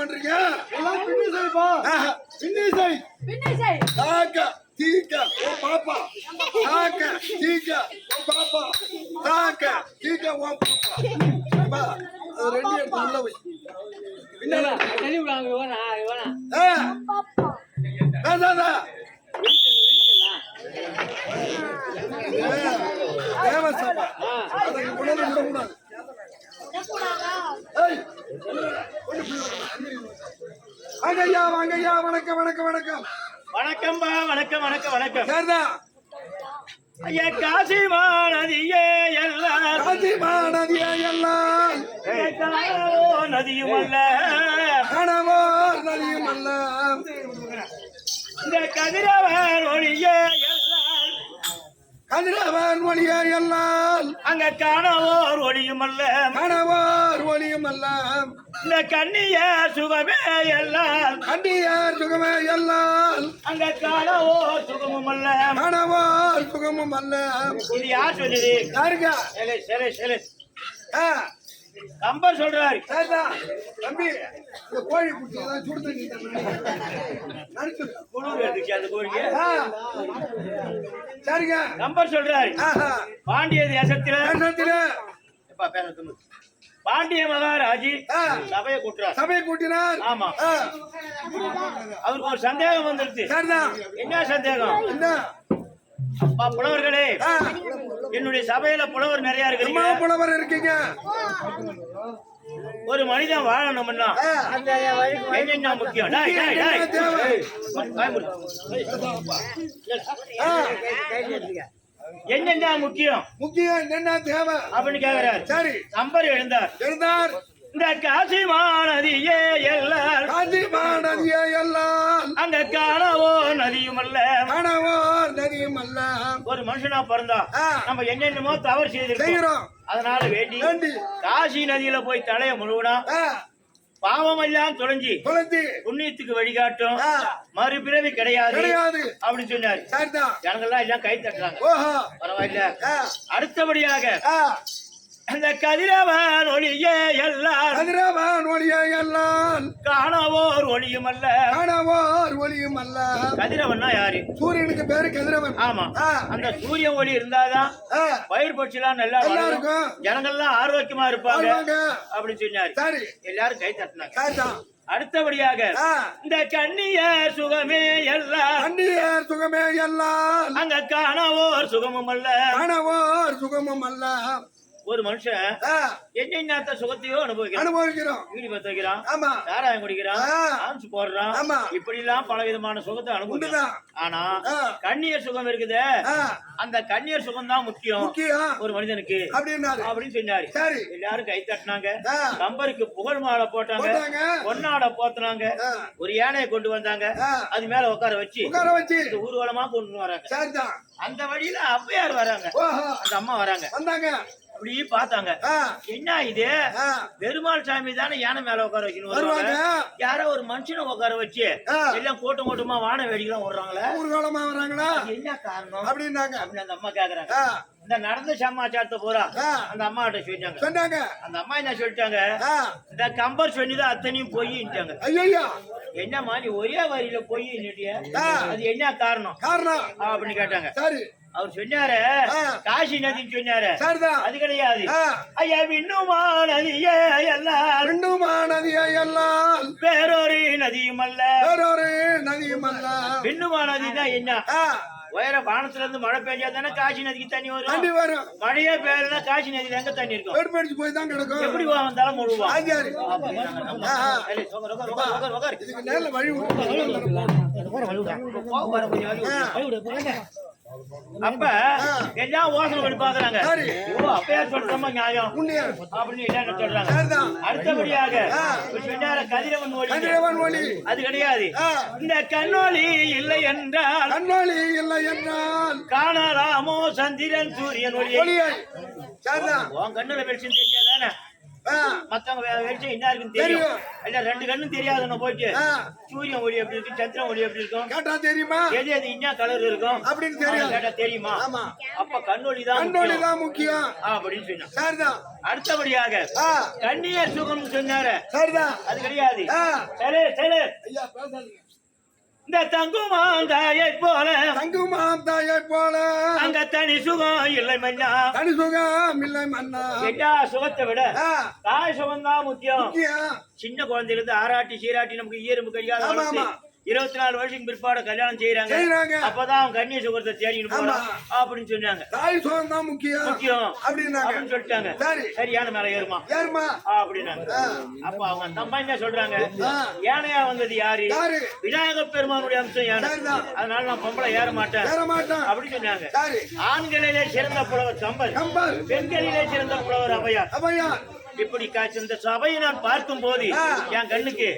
பண்றீங்க? எல்லாம் பின்னி செய்ப்பா ஆஹா, பின்னி செய். பின்னிசை தாக்கா தீக்கா ஓ பாப்பா. தாக்கா தீக்கா ஓ பாப்பா. தாக்கா தீக்கா ஓ பாப்பா. ரெண்டு எடுத்து உள்ள வை. பின்னால. தள்ளி விடாங்க தேவசபா. கொண்டு வந்து விடக்கூடாது. வாங்கய்யா வாங்கய்யா வணக்கம் வணக்கம் வணக்கம். வணக்கம்பா வணக்கம் வணக்கம் வணக்கம். சரிதா. ஐயா காசிமா நதியே எல்லாம். காசிமா நதியை எல்லாம் நதியும் அல்ல. கணவோ நதியும் அல்ல. இந்த கதிரவன் ஒளியே கதிரவன் ஒளியை எல்லாம். அங்க காணவோர் ஒளியும் அல்ல. கணவோர் ஒளியும் அல்ல. இந்த கண்ணிய சுகமே எல்லாம். கண்டியார் சுகமே எல்லாம். அங்க காணவோர் சுகமும் அல்ல. கணவோர் சுகமும் அல்ல. இது யார் சொல்லுது யாருங்க? சரி சரி சரி ஆ, கம்பர் சொல்றாரு. தம்பி இந்த கோழி குட்டி ஏதாவது சுடு தண்ணி நடிச்சு குளிர் எடுத்துச்சு அந்த கோழிக்கு? சரிங்க. கம்பர் சொல்றாரு. பாண்டிய தேசத்துல தேசத்திலே. பாண்டிய மகாராஜி சபையை கூட்டுறார். சபையை கூட்டினார். ஆமா. அவருக்கு ஒரு சந்தேகம் வந்துருச்சு. என்ன சந்தேகம்? என்ன? அப்பா புலவர்களே என்னுடைய சபையில புலவர் நிறைய இருக்கிறீங்க. புலவர் இருக்கீங்க. ஒரு மனிதன் வாழணும்னா என்னென்ன முக்கியம்? என்னென்ன முக்கியம்? முக்கியம் என்ன தேவை? அப்படின்னு கேக்குறாரு. சரி. நம்பர் எழுந்தார். இருந்தார் இந்த காசிமா நதியே எல்லாம் காஞ்சிமா நதியை எல்லாம் அங்க காணவோ நதியும் அல்ல கணவோர் நதியும் அல்ல ஒரு மனுஷனா பிறந்தா. நம்ம என்னென்னமோ தவறு செய்திருக்கோம். அதனால வேண்டி காசி நதியில போய் தலைய முழுவனா பாவம் எல்லாம் தொலைஞ்சி குழந்தை புண்ணியத்துக்கு வழிகாட்டும். மறுபிறவி கிடையாது கிடையாது. அப்படின்னு சொன்னாரு. ஜனங்கள்லாம் எல்லாம் கை தட்டுறாங்க. பரவாயில்ல. அடுத்தபடியாக அந்த கதிரவன் ஒளியே எல்லாம். கதிரவன் ஒளியை எல்லாம். காணவோர் ஒளியும் அல்ல கணவோர் ஒளியும் அல்ல கதிரவன்னா யாரு? சூரியனுக்கு பேரு கதிரவன். ஆமா. அந்த சூரிய ஒளி இருந்தாதான் பயிர் பட்சிலாம் நல்லா. இருக்கும். ஜனங்கள்லாம் ஆரோக்கியமா இருப்பாங்க. அப்படின்னு சொன்னாரு. சரி. எல்லாரும் கை தட்டினாங்க. அடுத்தபடியாக இந்த கண்ணிய சுகமே எல்லாம். அந்நியர் சுகமே எல்லாம். அங்க காணவோர் சுகமும் அல்ல. கணவோர் சுகமும் அல்ல. ஒரு மனுஷன் என்னென்ன சுகத்தையோ அனுபவிக்கிறான். அனுபவிக்கிறோம் வீடு பத்த வைக்கிறான் ஆமா. சாராயம் குடிக்கிறான். ஆம்ஸ் போடுறான். ஆமா. இப்படி எல்லாம் பல விதமான சுகத்தை அனுபவிக்கிறான். ஆனா ஆ. கண்ணியர் சுகம் இருக்குதே. அந்த கண்ணியர் சுகம் தான் முக்கியம். ஒரு மனிதனுக்கு. அப்படின்னு சொன்னாரு. சரி. எல்லாரும் கை தட்டினாங்க. கம்பருக்கு புகழ் மாலை போட்டாங்க. பொன்னாடை போத்துனாங்க. ஒரு யானையை கொண்டு வந்தாங்க. அது மேல உட்கார வச்சு உட்கார வச்சு. ஊர்வலமா கொண்டு வராங்க. அந்த வழியில ஔவையார் வராங்க. அந்த அம்மா வராங்க. வந்தாங்க. அப்படி பார்த்தாங்க. என்ன இது? பெருமாள் சாமி தானே யானை மேல உட்கார வைக்கணும் யாரோ ஒரு மனுஷனை உட்கார வச்சு. எல்லாம் கூட்டம் கூட்டமா வான வேடிக்கைலாம் விடுறாங்களே ஊர்வலமா வர்றாங்களா? என்ன காரணம்? அப்படின்னாங்க. அப்படின்னு அந்த அம்மா கேக்குறாங்க. இந்த நடந்த சமாச்சாரத்தை பூரா. அந்த அம்மா கிட்ட சொல்லிட்டாங்க சொன்னாங்க. அந்த அம்மா என்ன சொல்லிட்டாங்க? இந்த கம்பர் சொன்னது அத்தனையும் பொய்ட்டாங்க ஐயையோ என்னம்மா நீ ஒரே வரியில பொய். அது என்ன காரணம்? காரணம். அப்படின்னு கேட்டாங்க. சரி. அவர் சொன்னாரு. காசி நதின்னு சொன்னாரு சரிதான் அது கிடையாது. ஐயா விண்ணுமா நதியே எல்லாம் ரெண்டுமா நதியை எல்லாம் வேறொரு நதியும் அல்ல வேறொரு நதியும் அல்ல விண்ணுமா நதினா என்ன உயர வானத்துல இருந்து மழை பெஞ்சா தானே காசி நதிக்கு தண்ணி தண்ணி வரும் வரும் மழையே பெய்யலன்னா காசி நதியில எங்க தண்ணி இருக்கும் வெடுப்படிச்சு போய் தான் கிடக்கும் எப்படி முழுவான் ஆஞ்சாரி ஆ. இதுக்கு நேர்ல வழி அப்ப எல்லாம் ஓசனை பண்ணி பாக்குறாங்க. ஓ அப்பயா சொல்றோமா நியாயம்? அப்படின்னு சொல்றாங்க. அடுத்தபடியாக சொன்னார கதிரவன் ஒளி கண்டிரவன் ஒளி அது கிடையாது. இந்த கண்ணொளி இல்லை என்றால் கண்ணொளி இல்லை என்றால் காணலாமோ சந்திரன் சூரியன் சரிதான். உன் கண்ணுல வெளிச்சம் தெரியாதானே? மத்தவங்க வெளிச்சம் என்ன இருக்குன்னு தெரியும். இல்ல ரெண்டு கண்ணும் தெரியாதுன்னு போயிட்டு சூரியன் ஒளி எப்படி இருக்கு சந்திரன் ஒளி எப்படி இருக்கும்? கேட்டா தெரியுமா? எது எது என்ன கலர் இருக்கும்? அப்படின்னு தெரியும். கேட்டா தெரியுமா? ஆமா. அப்ப கண்ணொளி தான் கண்ணொளி முக்கியம். தான் முக்கியம். அப்படின்னு சொன்னான். சரிதான். அடுத்தபடியாக ஆ, கண்ணியர் சுகம் சொன்னாரு. சரிதான். அது கிடையாது. சரி சரி. ஐயா பேசாதீங்க. இந்த தங்குமாந்தாயை போல. தங்குமா தாயை போல. அங்க தனி சுகம் இல்லை மன்னா. தனி சுகம் இல்லை மன்னா. எல்லா சுகத்தை விட தாய் சுகம் தான் முக்கியம். சின்ன குழந்தையில இருந்து ஆராட்டி சீராட்டி நமக்கு ஈரம்பு ஆமா. இருபத்தி நாலு வருஷம் பிற்பாடு கல்யாணம் செய்யறாங்க செய்றாங்க. அப்பதான் அவன் கண்ணிய சுகத்தை தேடிட்டு போறான். அப்படின்னு சொன்னாங்க. தாய் சுகம் தான் முக்கியம். முக்கியம். அப்படின்னு சொல்லிட்டாங்க. சரி. சரியான மேல ஏறுமா. யாருமா அப்படின்னாங்க. அப்ப அவங்க என்ன சொல்றாங்க. யானையா வந்தது யாரு? விநாயகர் பெருமானுடைய அம்சம் யானை. அதனால நான் பொம்பளை ஏற மாட்டேன். ஏற மாட்டான் அப்படி சொன்னாங்க ஆண்களிலே சிறந்த புலவர் கம்பர் பெண்களிலே சிறந்த புலவர் அவையார் அவையா இப்படி இந்த சபையை நான் பார்க்கும் போது. என் கண்ணுக்கு.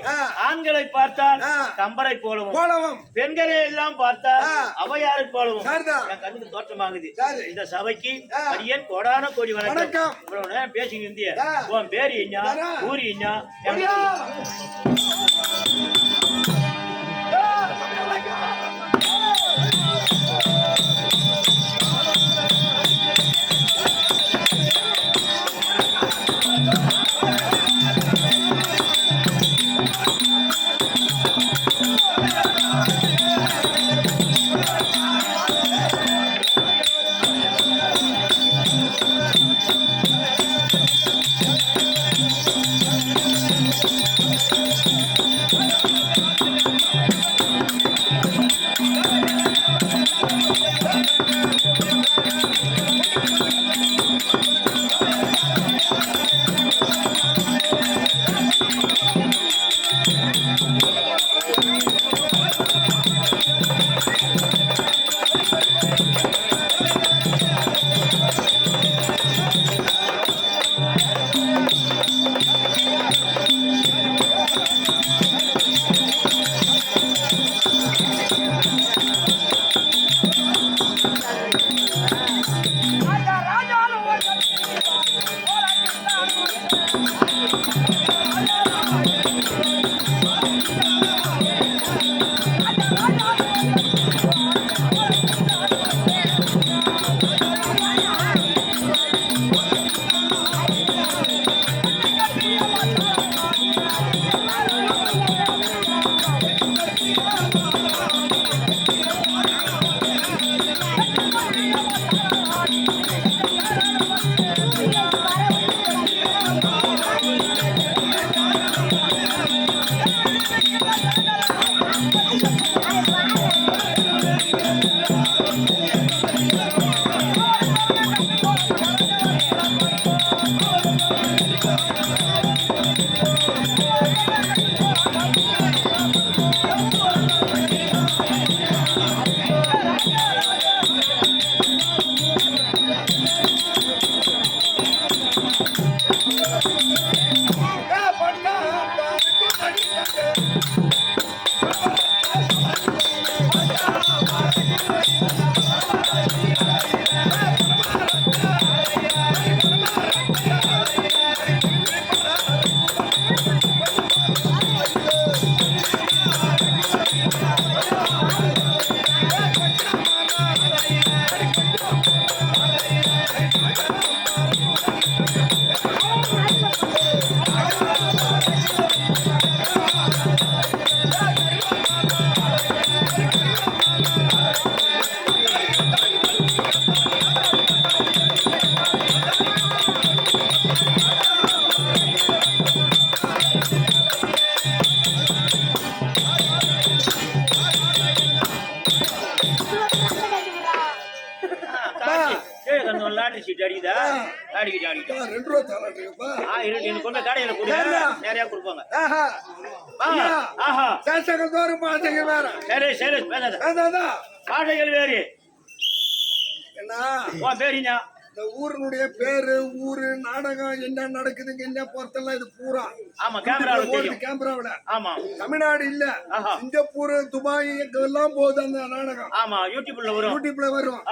ஆண்களை பார்த்தால். கம்பரை போலவும் கோலவம் பெண்களை எல்லாம் பார்த்தால். அவையாரை போலவும். என் கண்ணுக்கு தோற்றமாகுது. இந்த சபைக்கு. அடியேன் கோடான கோடி வணக்கம். இவ்வளவு நேரம் பேசிட்டு இருந்திய. உன் பேரு வரா. ஊரு என்ன உன் பேரிங்க. இந்த ஊரினுடைய பேரு ஊரு நாடகம் என்ன நடக்குதுங்க என்ன பொறுத்தெல்லாம் இது பூரா. ஆமா கேமராவில் தெரியும். கேமராவில ஆமா. தமிழ்நாடு இல்ல. சிங்கப்பூர் துபாய் எல்லாம் போகுது அந்த நாடகம். ஆமா யூடியூப்ல வரும். யூடியூப்ல வரும்.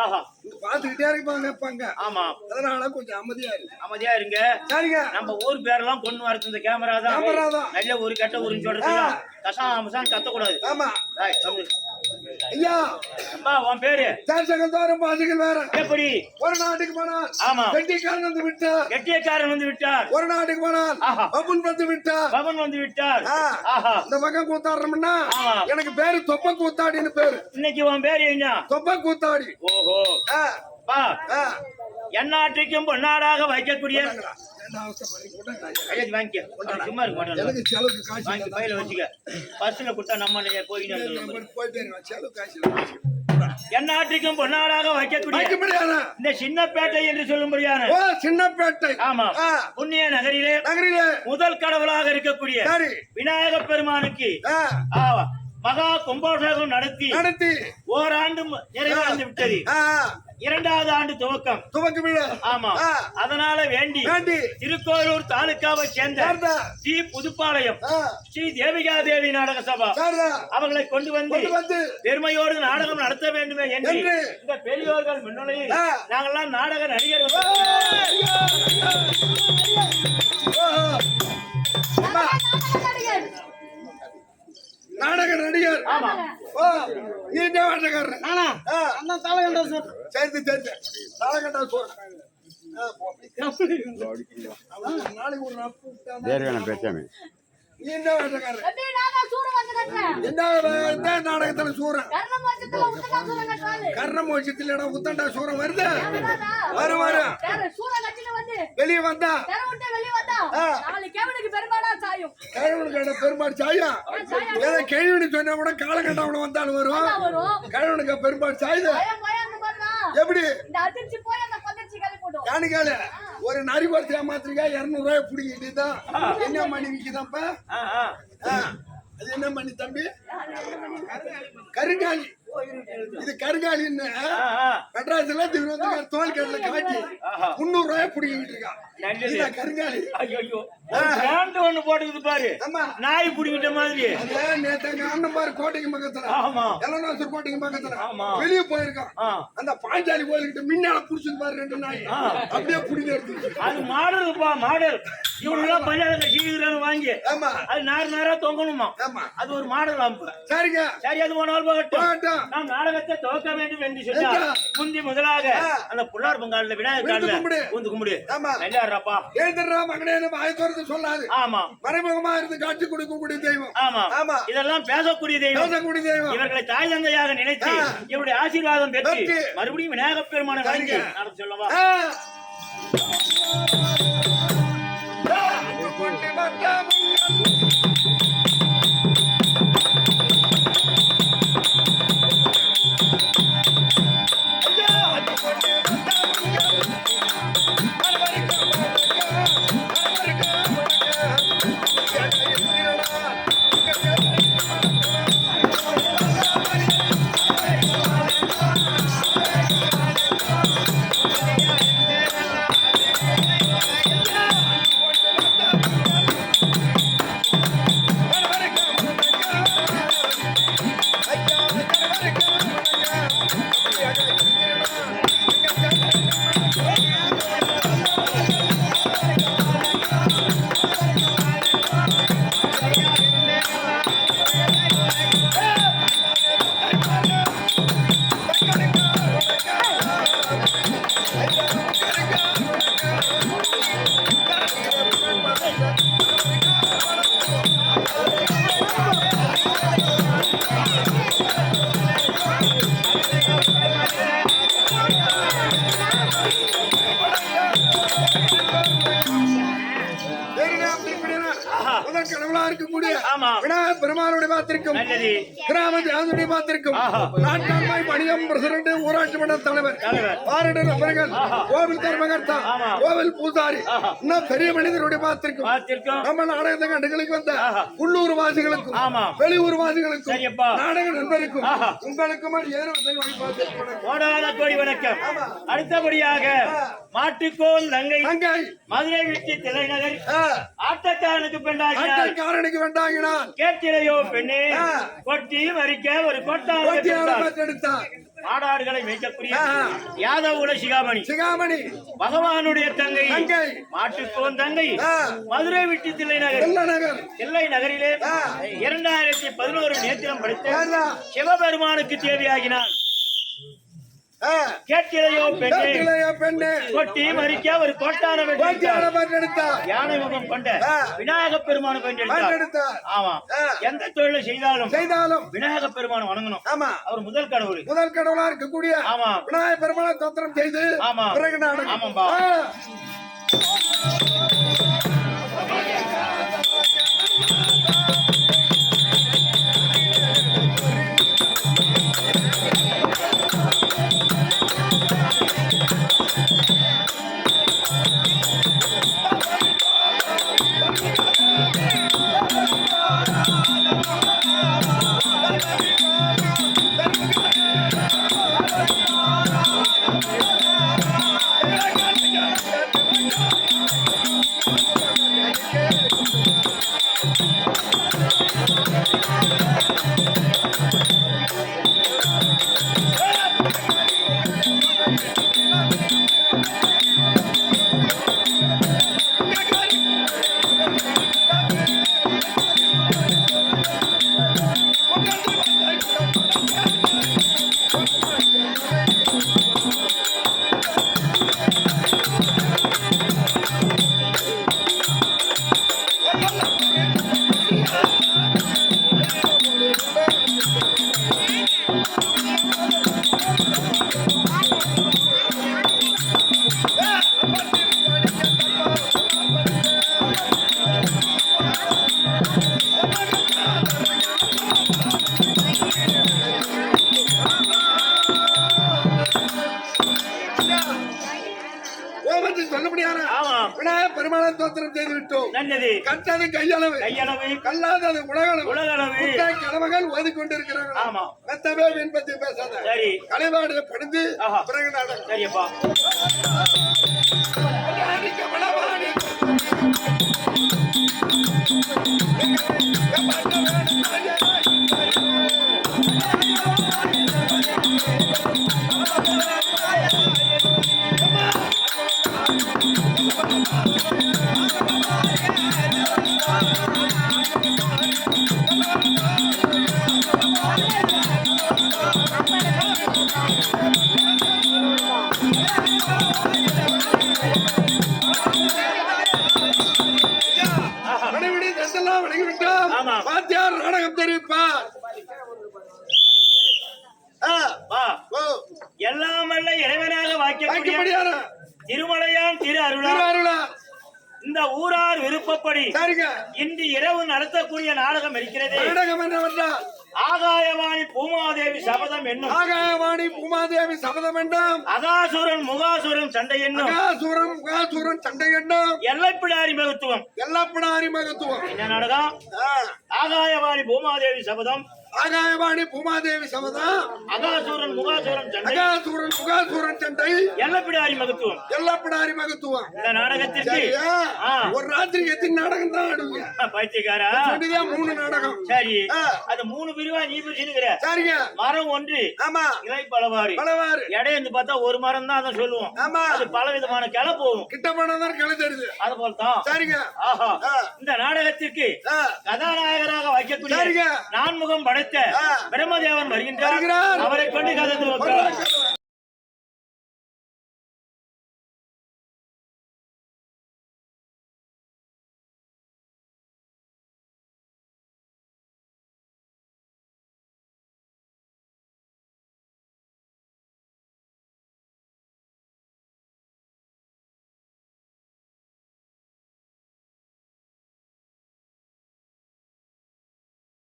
பாத்துக்கிட்டே இருப்பாங்க இருப்பாங்க. ஆமா. அதனால கொஞ்சம் அமைதியா இருக்கு அமைதியா இருங்க. சரிங்க நம்ம ஊர் பேரெல்லாம் கொண்டு வரது இந்த கேமரா தான். கேமரா தான். நல்ல ஒரு கெட்ட ஊருன்னு சொல்றது கசாம் அமசான் கத்தக்கூடாது. ஆமா. ஐயா. அப்பா உன் பேரு? சேஷங்கள் தோறும் பாசங்கள் வேற. எப்படி? ஒரு நாட்டுக்கு போனால் ஆமா. வெட்டிக்காரன் வந்து விட்டார். கெட்டியக்காரன் வந்து விட்டார். ஒரு நாட்டுக்கு போனால் ஆஹா. அப்புன் வந்து விட்டார். பவன் வந்து விட்டார். இந்த பக்கம் கூத்தாடுறோம்னா. எனக்கு பேரு தொப்ப கூத்தாடின்னு பேரு. இன்னைக்கு உன் பேரு என்ன? தொப்ப கூத்தாடி. ஓஹோ. எந்நாட்டுக்கும் பொன்னாடாக வைக்கக்கூடிய. எந்நாட்டுக்கும் பொன்னாடாக வைக்கக்கூடிய? இந்த சின்னப்பேட்டை என்று சொல்லும்படியான சின்னப்பேட்டை. ஆமா. புண்ணிய நகரிலே நகரிலே. முதல் கடவுளாக இருக்கக்கூடிய விநாயக பெருமானுக்கு மகா கும்பாபிஷேகம் நடத்தி நடத்தி. ஓராண்டு நிறைவடைந்து விட்டது. இரண்டாவது ஆண்டு துவக்கம் துவக்க விழா ஆமா. அதனால வேண்டி வேண்டி திருக்கோயிலூர் தாலுக்காவை சேர்ந்த ஸ்ரீ புதுப்பாளையம் ஸ்ரீ தேவிகா தேவி நாடக சபா அவர்களை கொண்டு வந்து பெருமையோடு நாடகம் நடத்த வேண்டுமே என்று இந்த பெரியோர்கள் முன்னிலையில் ஆ. நாங்கெல்லாம் நாடக நடிகர் ஓஹோ. அம்மா, நாடக நடிகர். நீ என்ன நானா? ஆ, அந்த தலைகண்ட சார். சேர்த்து சேர்த்து ஆ, போ. அவனுக்கு நாளைக்கு ஒரு நப்பு விட்டானா? நீ என்ன வேட்டக்காரன்? என்ன நாடகத்துல சூரன். கர்ண மோட்சத்தில் இடம் உத்தண்டா சூரன் வருது? வரும் வரும் வெளியே வந்தா? பெருமாடா சாயும். ஏதோ கேள்வின்னு சொன்னா கூட காலகட்டவன வந்தாலும் வரும். கிழவனுக்கு பெருமாள் சாயுது? எப்படி? அதிர்ச்சி ஒரு நரி பரிசு ஏமாத்திரிக்கா இருநூறு ரூபாய் பிடிக்கிட்டு தான். என்ன மணி. ஆ, அது என்ன மணி தம்பி? கருங்காலி. இது கருங்காலின்னு. மெட்ராஸ்ல திருவனந்தபுரம் தோல் கடையில காட்டி. முந்நூறு ரூபாய் பிடிக்கிட்டு இருக்கா? நல்லது. இதுதான் கருங்காலி ஐயோ ஒண்ணு போட்டுக்குது பாரு. நாய் புடிங்கிட்ட மாதிரி. எங்க அண்ணன் பாரு கோட்டைக்கு பக்கத்துல. ஆமா. எலநாசர் கோட்டைக்கு பக்கத்துல. ஆமா. வெளியே போயிருக்கான். அந்த பாஞ்சாலி கோயிலுக்கிட்ட மின்னால புடிச்சது பாரு ரெண்டு நாய். அப்படியே புடிங்க எடுத்து அது மாடல்ப்பா மாடல். இவனுலாம் பஞ்சாயத்து சீக்கிரம் வாங்கி. ஆமா. அது நார் நாரா தொங்கணுமா? ஆமா. அது ஒரு மாடல் அம்பு சரிங்க. சரி அது போனால் போகட்டும். போகட்டும். நாம் நாடகத்தை துவக்க வேண்டும் என்று சொன்னார்? முந்தி முதலாக. அந்த புள்ளார் பங்காளில விநாயகர் காலில். ஊந்து கும்பிடு. நல்லாடுறாப்பா எழுந்துடுறா மகனே வாய் திறந்து சொல்லாது ஆமா மறைமுகமா இருந்து காட்சி கொடுக்கக்கூடிய தெய்வம் ஆமா ஆமா. இதெல்லாம் பேசக்கூடிய தெய்வம் பேசக்கூடிய தெய்வம் இவர்களை தாய் தந்தையாக நினைத்து. இவருடைய ஆசீர்வாதம் பெற்று. மறுபடியும் விநாயகப் பெருமானை வணங்கி சரிங்க. நடத்த சொல்லவா ஆமா. விநாயகர் பெருமானுடைய பார்த்திருக்கும் நல்லது கிராம தேவனுடைய பார்த்திருக்கும். நாட்டாண்மை பணியம் பிரசிடண்ட் ஊராட்சி மன்ற தலைவர். வார்டு நபர்கள் கோவில் தர்மகர்த்தா. கோவில் பூசாரி. இன்னும் பெரிய மனிதருடைய பார்த்திருக்கும் நம்ம நாடகத்தை கண்டுகளுக்கு வந்த. உள்ளூர் வாசிகளுக்கும். வெளியூர் வாசிகளுக்கும். நாடக நண்பருக்கும். உங்களுக்கும் கோடி வணக்கம் அடுத்தபடியாக மாட்டுக்கோல் நங்கை அங்கே மதுரை விட்டு தலைநகர் ஆட்டக்காரனுக்கு பெண்ணாகினார் ஆட்டக்காரனுக்கு வேண்டாங்கினான் கேட்கிறையோ பெண்ணே. கொட்டி மறிக்க ஒரு கொட்டான மாடாடுகளை மேய்க்கக்கூடிய. யாதவுல சிகாமணி சிகாமணி பகவானுடைய தங்கை தங்கை. மாட்டுக்கோன் தங்கை. மதுரை விட்டு தில்லைநகர் வெள்ளநகர் தில்லை நகரிலே. இரண்டாயிரத்தி பதினோரு நேத்திரம் படித்த? சிவபெருமானுக்கு தேவையாகினார் ஆ. கேட்கிறையோ பெண்ணே? கேட்கலையா பெண்ணு? கொட்டி மறிக்க ஒரு கோட்டான பெற்றெடுத்தான் யானை முகம் கொண்ட ஆ. விநாயகப் பெருமானை ஆமா. ஆ. எந்த தொழிலை செய்தாலும் செய்தாலும் விநாயகப் பெருமானை வணங்கணும். ஆமா. அவர் முதல் கடவுள். முதல் கடவுளா இருக்கக்கூடிய ஆமா. விநாயகர் பெருமாளை தோத்திரம் செய்து ஆமா. பிறகு நாடகம். ஆமாம்பா. பெருமாளை தோத்திரம் செய்து விட்டோம் நல்லது. கட்டது கையளவு. கையளவு. கல்லாதது உலகளவு. உலகளவு. முட்டை கிழமைகள் ஓதிக்கொண்டிருக்கிறார்கள். ஆமா. மெத்தவே வின்பத்தி பேசாத. சரி. கலைவாடு படிந்து ஆஹா. பிறகு நாடகம். சரியப்பா. நடத்தக்கூடிய நாடகம் இருக்கிறது. நாடகம் என்னவென்றால் ஆகாயவாணி பூமாதேவி சபதம் என்னும். ஆகாயவாணி பூமாதேவி சபதம் என்றும் அகாசுரன் முகாசுரன் சண்டை என்னும். அகாசுரன் முகாசுரன் சண்டை என்றும் எல்லைப்பிடாரி மகத்துவம். எல்லப்படாரி மகத்துவம். என்ன நாடகம்? ஆகாயவாணி பூமாதேவி சபதம். ஆகாயவாணி பூமாதேவி சபதம் அகாசுரன் முகாசுரன் சண்டை அகாசுரன் முகாசுரன் சண்டை எல்லைப்பிடாரி மகத்துவம். எல்லப்படாரி மகத்துவம். இந்த நாடகத்திற்கு. ஒரு ராத்திரி எத்தனை நாடகம் தான் ஆடுவீங்க? பைத்தியக்காரா? சொல்லிதான் மூணு நாடகம். சரி. அது மூணு பிரிவா நீ பிரிச்சுங்கிற சரிங்க. மரம் ஒன்று ஆமா. இலை பலவாறு. பலவாறு. இடையந்து பார்த்தா ஒரு மரம் தான் அதை சொல்லுவோம். ஆமா. அது பல விதமான கிளை போகும். கிட்ட போனதான் கிளை தெரியுது. அது போல தான் சரிங்க. ஆஹா. இந்த நாடகத்திற்கு கதாநாயகராக வைக்கக்கூடிய. நான்முகம் படைத்த ஆ. பிரம்மதேவன் வருகின்றார். அவரை கொண்டு கதை.